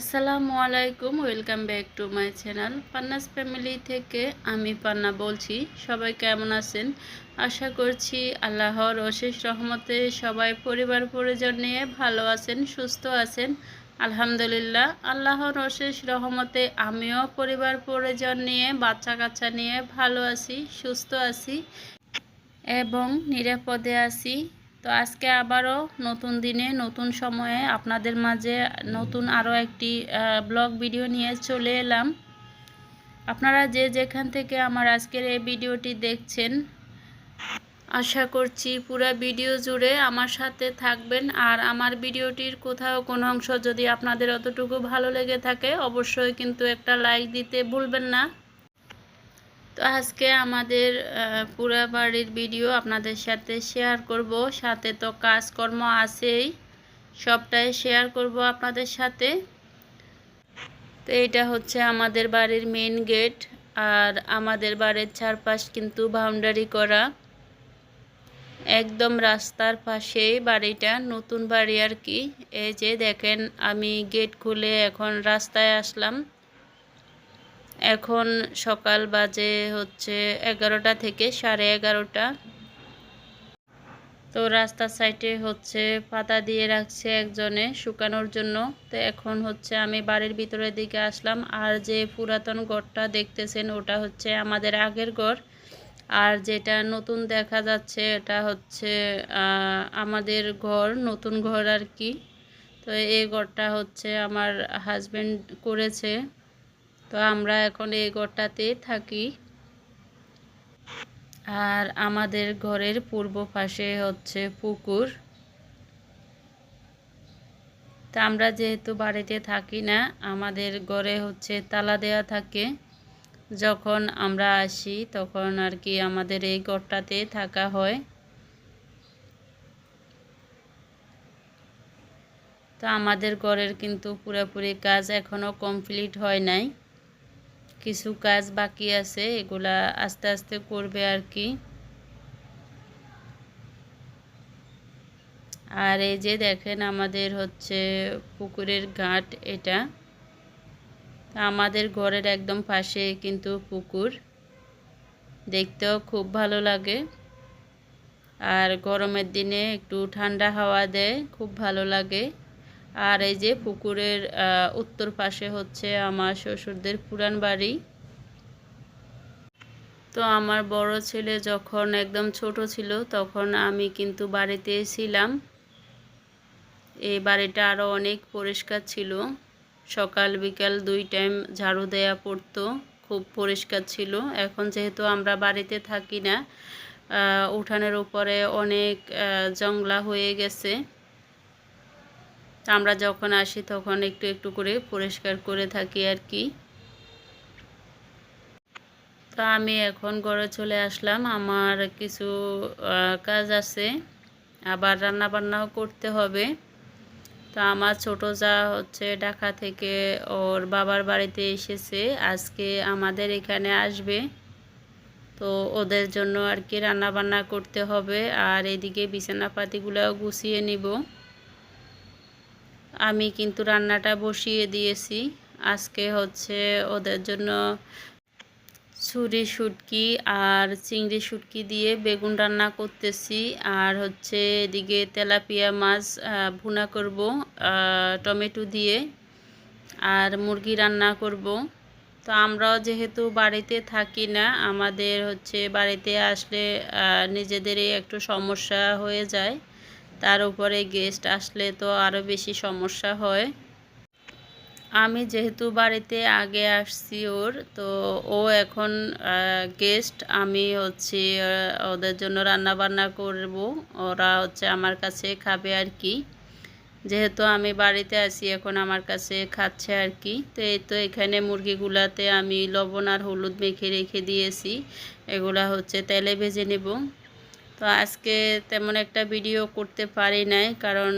আসসালামু আলাইকুম, welcome back to my channel. Panna's family থেকে আমি পান্না বলছি, সবাই কেমন আছেন? আশা করছি আল্লাহর অশেষ রহমতে সবাই পরিবার পরিজন নিয়ে ভালো আছেন, সুস্থ আছেন। আলহামদুলিল্লাহ, আল্লাহর অশেষ রহমতে আমিও পরিবার পরিজন নিয়ে বাচ্চা কাচ্চা নিয়ে ভালো আছি, সুস্থ আছি এবং নিরাপদে আছি। তো আজকে আবারও নতুন দিনে, নতুন সময়ে আপনাদের মাঝে নতুন আরও একটি ব্লগ ভিডিও নিয়ে চলে এলাম। আপনারা যে যেখান থেকে আমার আজকের এই ভিডিওটি দেখছেন, আশা করছি পুরো ভিডিও জুড়ে আমার সাথে থাকবেন। আর আমার ভিডিওটির কোথাও কোনো অংশ যদি আপনাদের অতটুকু ভালো লেগে থাকে, অবশ্যই কিন্তু একটা লাইক দিতে ভুলবেন না। তো আজকে আমাদের পুরা বাড়ির ভিডিও আপনাদের সাথে শেয়ার করব। সাথে তো কাজকর্ম আছেই, সবটাই শেয়ার করব আপনাদের সাথে। তো এটা হচ্ছে আমাদের বাড়ির মেন গেট আর আমাদের বাড়ির চারপাশ কিন্তু বাউন্ডারি করা। একদম রাস্তার পাশেই বাড়িটা, নতুন বাড়ি আর কি। এই যে দেখেন, আমি গেট খুলে এখন রাস্তায় আসলাম। এখন সকাল বাজে হচ্ছে এগারোটা থেকে সাড়ে এগারোটা। তো রাস্তার সাইডে হচ্ছে পাতা দিয়ে রাখছে একজনে শুকানোর জন্য। তো এখন হচ্ছে আমি বাড়ির ভিতরের দিকে আসলাম। আর যে পুরাতন ঘরটা দেখতেছেন, ওটা হচ্ছে আমাদের আগের ঘর। আর যেটা নতুন দেখা যাচ্ছে, এটা হচ্ছে আমাদের ঘর, নতুন ঘর আর কি। তো এই ঘরটা হচ্ছে আমার হাজব্যান্ড করেছে। তো আমরা এখন এই ঘরটাতে থাকি। আর আমাদের ঘরের পূর্ব পাশে হচ্ছে পুকুর। তা আমরা যেহেতু বাড়িতে থাকি না, আমাদের ঘরে হচ্ছে তালা দেওয়া থাকে। যখন আমরা আসি তখন আর কি আমাদের এই ঘরটাতে থাকা হয়। তো আমাদের ঘরের কিন্তু পুরোপুরি কাজ এখনও কমপ্লিট হয় নাই। কিছু কাজ বাকি আছে, এগুলা আস্তে আস্তে করবে আর কি। আর এই যে দেখেন আমাদের হচ্ছে পুকুরের ঘাট এটা। আমাদের ঘরের একদম পাশে কিন্তু পুকুর। দেখতেও খুব ভালো লাগে। আর গরমের দিনে একটু ঠান্ডা হাওয়া দেয়, খুব ভালো লাগে। আর এই যে পুকুরের উত্তর পাশে হচ্ছে আমার শ্বশুরদের পুরান বাড়ি। তো আমার বড় ছেলে যখন একদম ছোট ছিল তখন আমি কিন্তু বাড়িতে ছিলাম। এই বাড়িটা আরও অনেক পরিষ্কার ছিল। সকাল বিকাল দুই টাইম ঝাড়ু দেয়া পড়তো, খুব পরিষ্কার ছিল। এখন যেহেতু আমরা বাড়িতে থাকি না উঠানের উপরে অনেক জংলা হয়ে গেছে। আমরা যখন আসি তখন একটু একটু করে পরিষ্কার করে থাকি আর কি। তো আমি এখন ঘরে চলে আসলাম। আমার কিছু কাজ আছে। আবার রান্না বান্নাও করতে হবে। তো আমার ছোট যা হচ্ছে ঢাকা থেকে ওর বাবার বাড়িতে এসেছে। আজকে আমাদের এখানে আসবে। তো ওদের জন্য আর কি রান্না বান্না করতে হবে। আর এদিকে বিছানাপাতিগুলোও গুছিয়ে নিব। আমি কিন্তু রান্নাটা বসিয়ে দিয়েছি। আজকে হচ্ছে ওদের জন্য ছুরি শুটকি আর চিংড়ি শুটকি দিয়ে বেগুন রান্না করতেছি। আর হচ্ছে এদিকে তেলাপিয়া মাছ ভুনা করব টমেটো দিয়ে আর মুরগি রান্না করব। তো আমরাও যেহেতু বাড়িতে থাকি না, আমাদের হচ্ছে বাড়িতে আসলে নিজেদেরই একটু সমস্যা হয়ে যায়। তার উপরে গেস্ট আসলে তো আরও বেশি সমস্যা হয়। আমি যেহেতু বাড়িতে আগে আসছি ওর, তো ও এখন গেস্ট, আমি হচ্ছে ওদের জন্য রান্না বান্না করব। ওরা হচ্ছে আমার কাছে খাবে আর কি। যেহেতু আমি বাড়িতে আছি, এখন আমার কাছে খাচ্ছে আর কি। তো এই তো এখানে মুরগিগুলাতে আমি লবণ আর হলুদ মেখে রেখে দিয়েছি। এগুলা হচ্ছে তেলে ভেজে নেব। তো আজকে তেমন একটা ভিডিও করতে পারি নাই, কারণ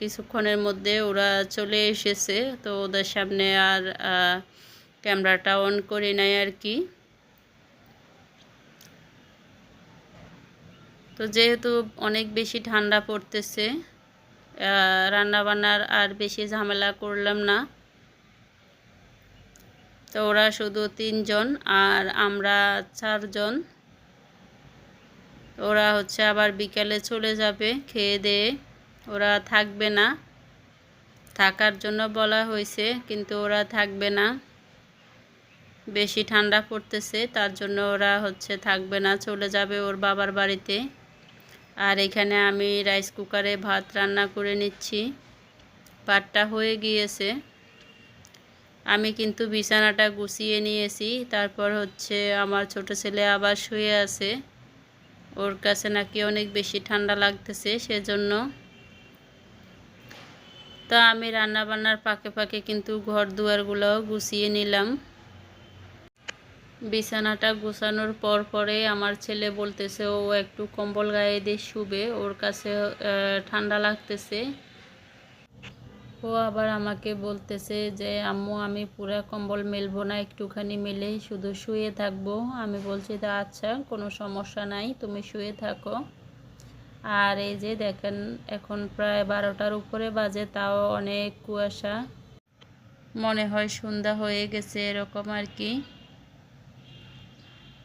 কিছুক্ষণের মধ্যে ওরা চলে এসেছে, তো ওদের সামনে আর ক্যামেরাটা অন করি নাই আর কি। তো যেহেতু অনেক বেশি ঠান্ডা পড়তেছে রান্নাবান্নার আর বেশি ঝামেলা করলাম না। তো ওরা শুধু তিনজন আর আমরা চারজন। ওরা হচ্ছে আবার বিকালে চলে যাবে, খেয়ে দিয়ে। ওরা থাকবে না। থাকার জন্য বলা হয়েছে, কিন্তু ওরা থাকবে না। বেশি ঠান্ডা পড়তেছে, তার জন্য ওরা হচ্ছে থাকবে না, চলে যাবে ওর বাবার বাড়িতে। আর এখানে আমি রাইস কুকারে ভাত রান্না করে নিচ্ছি। ভাতটা হয়ে গিয়েছে। আমি কিন্তু বিছানাটা গুছিয়ে নিয়েছি, তারপর হচ্ছে আমার ছোট ছেলে আবার শুয়ে আছে। ওর কাছে নাকি অনেক বেশি ঠান্ডা লাগতেছে, সেজন্য তো আমি রান্না বান্নার পাকে পাকে কিন্তু ঘর দুয়ারগুলোও গুছিয়ে নিলাম। বিছানাটা গুছানোর পর পরে আমার ছেলে বলতেছে, ও একটু কম্বল গায়ে দিয়ে শুবে, ওর কাছে ঠান্ডা লাগতেছে। ও আবার আমাকে বলতেছে যে, আম্মু, আমি পুরা কম্বল মেলবো না, একটুখানি মেলে শুধু শুয়ে থাকব। আমি বলছি, তা আচ্ছা কোনো সমস্যা নাই, তুমি শুয়ে থাকো। আর এই যে দেখেন, এখন প্রায় বারোটার উপরে বাজে, তাও অনেক কুয়াশা। মনে হয় সন্ধ্যা হয়ে গেছে, এরকম আর কি।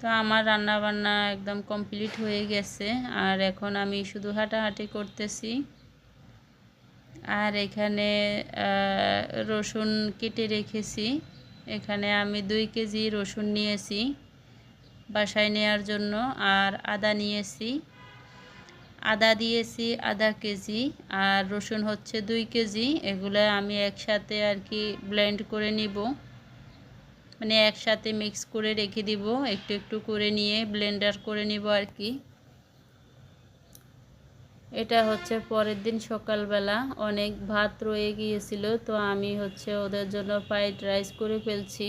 তো আমার রান্না বান্না একদম কমপ্লিট হয়ে গেছে, আর এখন আমি শুধু হাঁটাহাঁটি করতেছি। আর এখানে রসুন কেটে রেখেছি। এখানে আমি দুই কেজি রসুন নিয়েছি বাসায় নেওয়ার জন্য, আর আদা নিয়েছি। আদা দিয়েছি আধা কেজি, আর রসুন হচ্ছে দুই কেজি। এগুলো আমি একসাথে আর কি ব্লেন্ড করে নিব। মানে একসাথে মিক্স করে রেখে দিব, একটু একটু করে নিয়ে ব্লেন্ডার করে নিব আর কি। এটা হচ্ছে পরের দিন সকালবেলা। অনেক ভাত রয়ে গিয়েছিল, তো আমি হচ্ছে ওদের জন্য ফ্রাইড রাইস করে ফেলছি।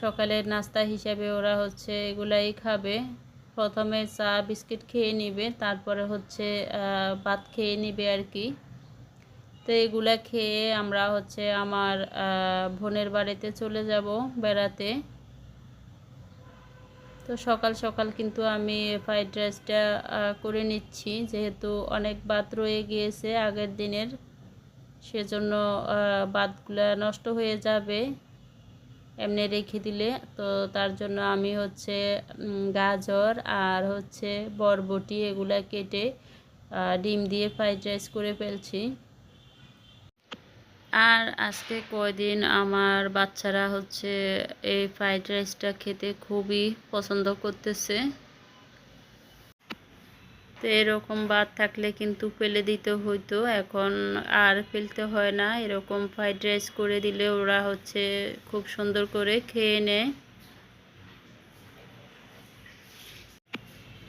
সকালের নাস্তা হিসাবে ওরা হচ্ছে এগুলাই খাবে। প্রথমে চা, বিস্কিট খেয়ে নিবে, তারপরে হচ্ছে ভাত খেয়ে নিবে আর কি। তো এগুলা খেয়ে আমরা হচ্ছে আমার বোনের বাড়িতে চলে যাব বেড়াতে। তো সকাল সকাল কিন্তু আমি ফ্রাইড রাইসটা করে নিচ্ছি। যেহেতু অনেক ভাত রয়ে গিয়েছে আগের দিনের, সেজন্য ভাতগুলো নষ্ট হয়ে যাবে এমনি রেখে দিলে। তো তার জন্য আমি হচ্ছে গাজর আর হচ্ছে বরবটি এগুলা কেটে ডিম দিয়ে ফ্রাইড রাইস করে ফেলছি। আর আজকে কয়দিন আমার বাচ্চারা হচ্ছে এই ফ্রাইড রাইসটা খেতে খুবই পছন্দ করতেছে। তো এরকম বাদ থাকলে কিন্তু ফেলে দিতে হইতো, এখন আর ফেলতে হয় না। এরকম ফ্রাইড রাইস করে দিলে ওরা হচ্ছে খুব সুন্দর করে খেয়ে নেয়।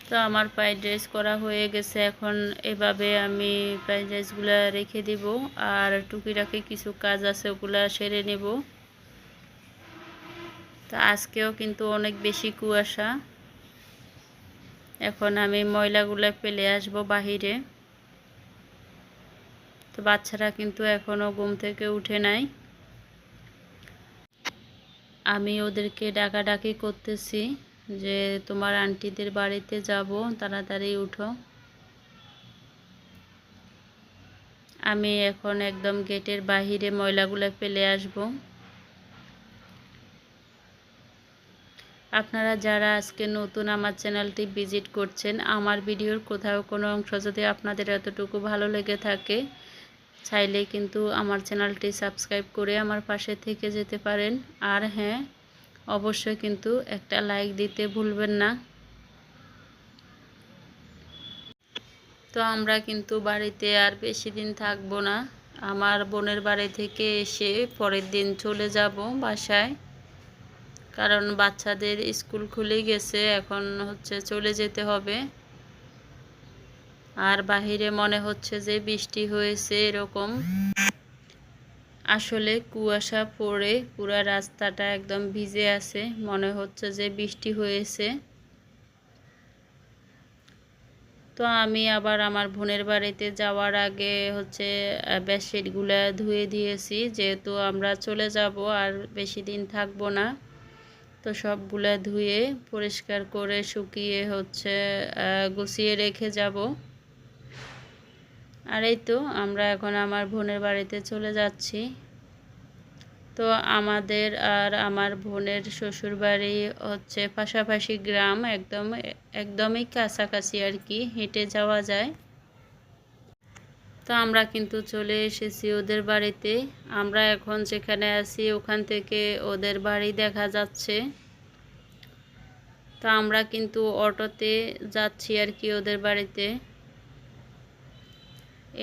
তো আমার ফ্রাইড রাইস করা হয়ে গেছে। এখন এভাবে আমি ফ্রাইড রাইসগুলো রেখে দিব আর টুকিটাকি কিছু কাজ আছে ওগুলা সেরে নেব। তো আজকেও কিন্তু অনেক বেশি কুয়াশা। এখন আমি ময়লাগুলো ফেলে আসব বাহিরে। তো বাচ্চারা কিন্তু এখনও ঘুম থেকে উঠে নাই। আমি ওদেরকে ডাকাডাকি করতেছি। যে তোমার আন্টিদের বাড়িতে যাব, তাড়াতাড়ি উঠো। আমি এখন একদম গেটের বাহিরে ময়লাগুলো ফেলে আসব। আপনারা যারা আজকে নতুন আমার চ্যানেলটি ভিজিট করছেন, আমার ভিডিওর কোথাও কোনো অংশ যদি আপনাদের এতটুকু ভালো লেগে থাকে, চাইলে কিন্তু আমার চ্যানেলটি সাবস্ক্রাইব করে আমার পাশে থেকে যেতে পারেন। আর হ্যাঁ অবশ্যই কিন্তু একটা লাইক দিতে ভুলবেন না। তো আমরা কিন্তু বাড়িতে আর বেশি দিন থাকব না। আমার বোনের বাড়ি থেকে এসে পরের দিন চলে যাব বাসায়। কারণ বাচ্চাদের স্কুল খুলে গেছে, এখন হচ্ছে চলে যেতে হবে। আর বাহিরে মনে হচ্ছে যে বৃষ্টি হয়েছে এরকম। আসলে কুয়াশা পড়ে পুরা রাস্তাটা একদম ভিজে আছে। মনে হচ্ছে যে বৃষ্টি হয়েছে। তো আমি আবার আমার বোনের বাড়িতে যাওয়ার আগে হচ্ছে বেডশিটগুলো ধুয়ে দিয়েছি। যেহেতু আমরা চলে যাব, আর বেশি দিন থাকব না, তো সবগুলো ধুয়ে পরিষ্কার করে শুকিয়ে হচ্ছে গুছিয়ে রেখে যাব। আর এই তো আমরা এখন আমার বোনের বাড়িতে চলে যাচ্ছি। তো আমাদের আর আমার বোনের শ্বশুরবাড়ি হচ্ছে পাশাপাশি গ্রাম, একদম, একদমই কাছাকাছি আর কি, হেঁটে যাওয়া যায়। তো আমরা কিন্তু চলে এসেছি ওদের বাড়িতে। আমরা এখন যেখানে আছি ওখান থেকে ওদের বাড়ি দেখা যাচ্ছে। তো আমরা কিন্তু অটোতে যাচ্ছি আর কি ওদের বাড়িতে।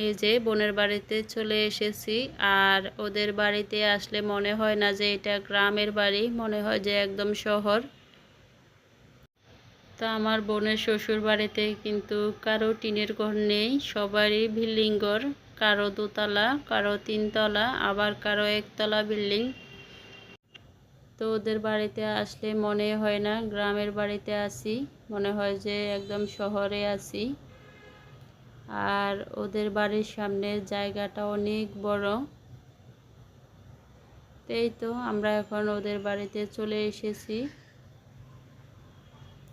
এই যে বোনের বাড়িতে চলে এসেছি, আর ওদের বাড়িতে আসলে মনে হয় না যে এটা গ্রামের বাড়ি, মনে হয় যে একদম শহর। তো আমার বোনের শ্বশুর বাড়িতে কিন্তু কারও টিনের ঘর নেই, সবারই বিল্ডিং ঘর, কারও দোতলা, কারও তিনতলা, আবার কারও একতলা বিল্ডিং। তো ওদের বাড়িতে আসলে মনে হয় না, গ্রামের বাড়িতে আসি মনে হয় যে একদম শহরে আছি। আর ওদের বাড়ির সামনের জায়গাটা অনেক বড়। এই তো আমরা এখন ওদের বাড়িতে চলে এসেছি।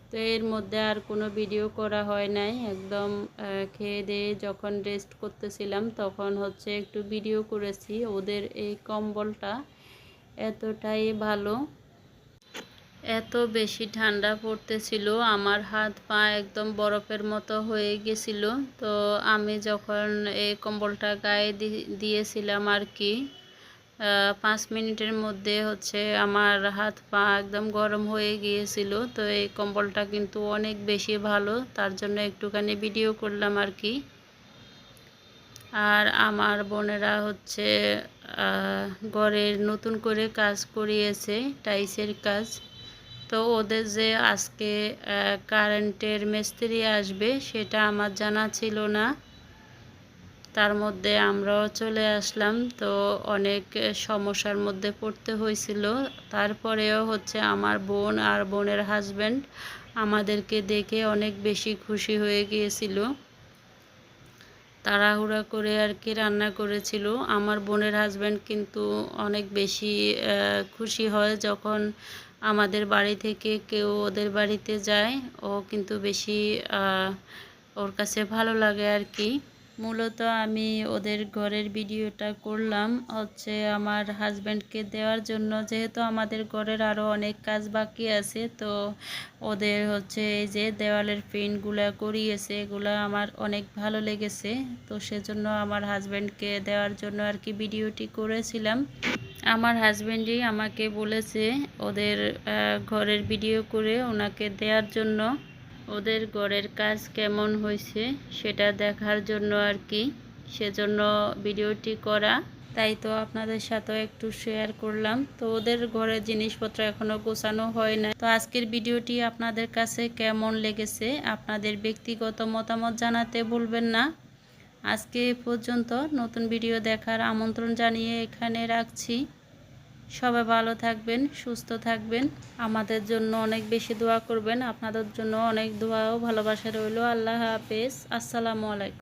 তো এর মধ্যে আর কোনো ভিডিও করা হয় নাই। একদম খেয়ে দিয়ে যখন রেস্ট করতেছিলাম তখন হচ্ছে একটু ভিডিও করেছি। ওদের এই কম্বলটা এতটাই ভালো। এত বেশি ঠান্ডা পড়তেছিল, আমার হাত পা একদম বরফের মতো হয়ে গেছিল। তো আমি যখন এই কম্বলটা গায়ে দিয়েছিলাম আর কি পাঁচ মিনিটের মধ্যে হচ্ছে আমার হাত পা একদম গরম হয়ে গিয়েছিল। তো এই কম্বলটা কিন্তু অনেক বেশি ভালো, তার জন্য একটুখানি ভিডিও করলাম আর কি। আর আমার বোনেরা হচ্ছে ঘরের নতুন করে কাজ করিয়েছে টাইসের কাজ। তো ওদের যে আজকে কারেন্টের মিস্ত্রি আসবে সেটা আমার জানা ছিল না। তার মধ্যে আমরাও চলে আসলাম। তো অনেক সমস্যার মধ্যে পড়তে হয়েছিল। তারপরেও হচ্ছে আমার বোন আর বোনের হাজব্যান্ড আমাদেরকে দেখে অনেক বেশি খুশি হয়ে গিয়েছিল। তাড়াহুড়া করে আর কি রান্না করেছিল। আমার বোনের হাজব্যান্ড কিন্তু অনেক বেশি খুশি হয় যখন আমাদের বাড়ি থেকে কেউ ওদের বাড়িতে যায়। ও কিন্তু বেশি ওর কাছে ভালো লাগে আর কি। মূলত আমি ওদের ঘরের ভিডিওটা করলাম, হচ্ছে আমার হাজব্যান্ডকে দেওয়ার জন্য। যেহেতু আমাদের ঘরের আরও অনেক কাজ বাকি আছে, তো ওদের হচ্ছে এই যে দেওয়ালের পেন্টগুলো করিয়েছে, এগুলো আমার অনেক ভালো লেগেছে। তো সেজন্য আমার হাজব্যান্ডকে দেওয়ার জন্য আর কি ভিডিওটি করেছিলাম। আমার হাজব্যান্ডই আমাকে বলেছে ওদের ঘরের ভিডিও করে ওনাকে দেওয়ার জন্য। ওদের ঘরের কাজ কেমন হয়েছে সেটা দেখার জন্য আর কি। সেজন্য ভিডিওটি করা। তাই তো আপনাদের সাথেও একটু শেয়ার করলাম। তো ওদের ঘরের জিনিসপত্র এখনও গোছানো হয় না তো আজকের ভিডিওটি আপনাদের কাছে কেমন লেগেছে আপনাদের ব্যক্তিগত মতামত জানাতে ভুলবেন না। আজকে পর্যন্ত নতুন ভিডিও দেখার আমন্ত্রণ জানিয়ে এখানে রাখছি। সবাই ভালো থাকবেন, সুস্থ থাকবেন। আমাদের জন্য অনেক বেশি দোয়া করবেন। আপনাদের জন্য অনেক দোয়াও ভালোবাসা রইল। আল্লাহ হাফেজ। আসসালামু আলাইকুম।